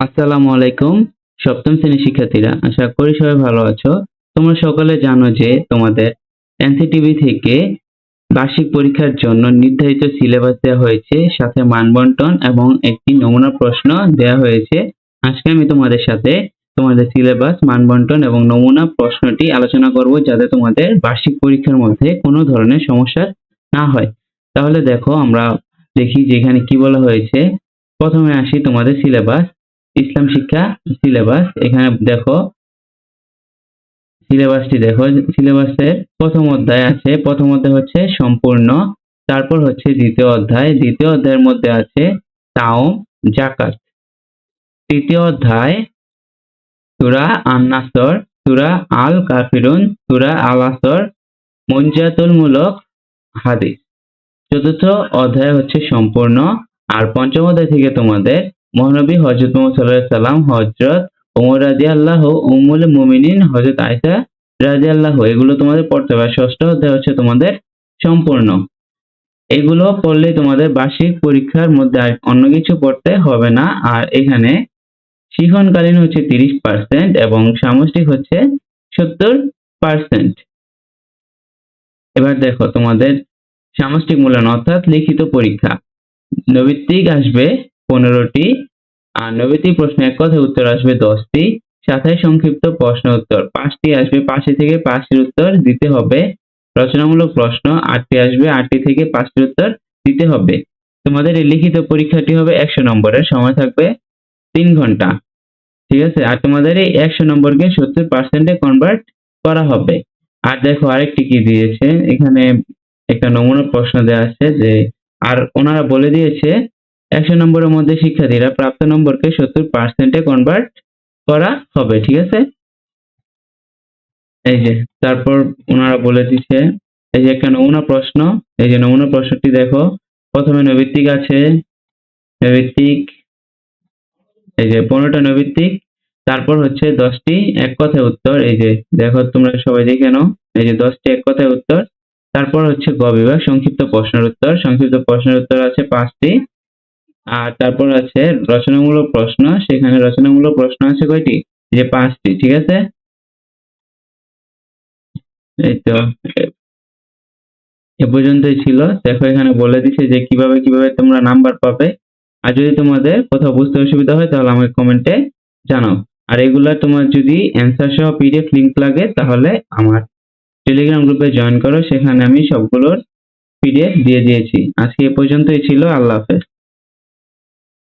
আসসালামু আলাইকুম, সপ্তম শ্রেণির শিক্ষার্থীরা, আশা করি সবাই ভালো আছো। তোমরা সকলে জানো যে তোমাদের এনসিটিভি থেকে বার্ষিক পরীক্ষার জন্য নির্ধারিত সিলেবাস দেওয়া হয়েছে, সাথে মানবন্টন এবং একটি নমুনা প্রশ্ন দেওয়া হয়েছে। আজকে আমি তোমাদের সাথে তোমাদের সিলেবাস, মানবন্টন এবং নমুনা প্রশ্নটি আলোচনা করব, যাতে তোমাদের বার্ষিক পরীক্ষার মধ্যে কোনো ধরনের সমস্যা না হয়। তাহলে দেখো, আমরা দেখি যে এখানে কি বলা হয়েছে। প্রথমে আসি তোমাদের সিলেবাস। ইসলাম শিক্ষা সিলেবাস এখানে দেখো সিলেবাসটি দেখো সিলেবাসের প্রথম অধ্যায় আছে, প্রথম অধ্যায় হচ্ছে সম্পূর্ণ, তারপর হচ্ছে দ্বিতীয় অধ্যায়, দ্বিতীয় অধ্যায়ের মধ্যে আছে তাওম, জাকাত। তৃতীয় অধ্যায়, সূরা আন-নাসর, সূরা আল কাফিরুন সূরা আল আসর মুনজাতুল মূলক, হাদিস। চতুর্থ অধ্যায় হচ্ছে সম্পূর্ণ, আর পঞ্চম অধ্যায় থেকে তোমাদের মহানবী হজরত মোহাম্মদ সাল্লাম হজরত ওমর রাজি আল্লাহ উমুল মুমিনিন হজরত আয়সা রাজি আল্লাহ এগুলো তোমাদের পড়তে হবে। ষষ্ঠ অধ্যায় হচ্ছে তোমাদের সম্পূর্ণ। এগুলো পড়লে তোমাদের বার্ষিক পরীক্ষার মধ্যে আর অন্য কিছু পড়তে হবে না। আর এখানে শিখনকালীন হচ্ছে তিরিশ পার্সেন্ট এবং সামষ্টিক হচ্ছে সত্তর পার্সেন্ট এবার দেখো তোমাদের সামষ্টিক মূল্যায়ন, অর্থাৎ লিখিত পরীক্ষা। নৈবিত্তিক আসবে পনেরোটি, আর নৈবিত্তিক প্রশ্ন এক কথায় উত্তর আসবে দশটি, সাথে সংক্ষিপ্ত প্রশ্ন উত্তর। পাঁচটি আসবে, পাঁচটি থেকে পাঁচটির উত্তর দিতে হবে। রচনামূলক প্রশ্ন, আটটি আসবে, আটটি থেকে পাঁচটির উত্তর দিতে হবে। তোমাদের এই লিখিত পরীক্ষাটি হবে একশো নম্বরের, সময় থাকবে তিন ঘণ্টা। ঠিক আছে? আর তোমাদের এই একশো নম্বরকে সত্তর পার্সেন্টে কনভার্ট করা হবে। আর দেখো, আরেকটি কি দিয়েছে? এখানে একটা নমুনা প্রশ্ন দেওয়া আছে যে, আর ওনারা বলে দিয়েছে একশো নম্বরের মধ্যে শিক্ষার্থীরা প্রাপ্ত নম্বরকে সত্তর পার্সেন্টে কনভার্ট করা হবে, ঠিক আছে? এই যে, তারপর ওনারা বলে দিচ্ছে, এই যে একটা নমুনা প্রশ্ন, এই যে নমুনা প্রশ্নটি দেখো, প্রথমে নৈবিত্তিক আছে, নৈবিত্তিক, এই যে পনেরোটা নৈবিত্তিক, তারপর হচ্ছে দশটি এক কথায় উত্তর, এই যে দেখো তোমরা সবাই দেখে নাও, এই যে দশটি এক কথায় উত্তর, তারপর হচ্ছে গ বিভাগ সংক্ষিপ্ত প্রশ্নের উত্তর, সংক্ষিপ্ত প্রশ্নের উত্তর আছে পাঁচটি আর তারপর আছে রচনামূলক প্রশ্ন, সেখানে রচনামূলক প্রশ্ন আছে কয়টি? যে পাঁচটি, ঠিক আছে? এই তো, এ- পর্যন্তই ছিল। দেখো, এখানে বলে দিছে যে কীভাবে কীভাবে তোমরা নাম্বার পাবে। আর যদি তোমাদের কোথাও বুঝতে অসুবিধা হয়, তাহলে আমাকে কমেন্টে জানাও। আর এগুলা তোমার যদি অ্যান্সার সহ পিডিএফ লিংক লাগে, তাহলে আমার টেলিগ্রাম গ্রুপে জয়েন করো। সেখানে আমি সবগুলোর পিডিএফ দিয়ে দিয়েছি। আজকে এ পর্যন্তই ছিল। আল্লাহ হাফেজ।